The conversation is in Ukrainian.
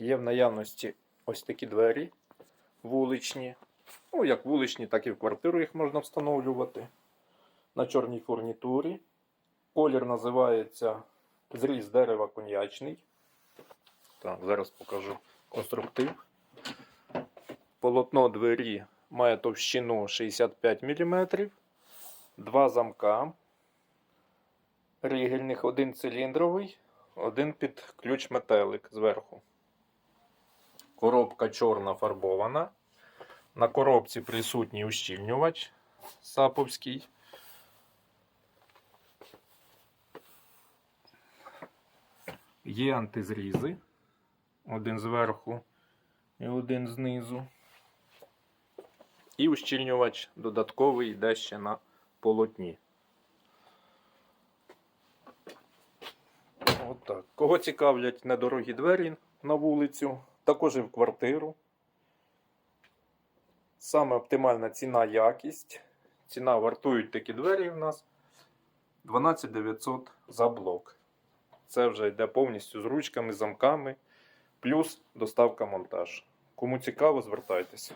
Є в наявності ось такі двері вуличні. Ну, як вуличні, так і в квартиру їх можна встановлювати. На чорній фурнітурі. Колір називається зріз дерева коньячний. Так, зараз покажу конструктив. Полотно двері має товщину 65 мм. Два замка. Рігельних, один циліндровий, один під ключ метелик зверху. Коробка чорна фарбована. На коробці присутній ущільнювач саповський. Є антизрізи. Один зверху і один знизу. І ущільнювач додатковий йде ще на полотні. Отак. Кого цікавлять недорогі двері на вулицю, також і в квартиру. Саме оптимальна ціна якість. Ціна вартують такі двері у нас 12 900 за блок. Це вже йде повністю з ручками, замками, плюс доставка монтаж. Кому цікаво, звертайтеся.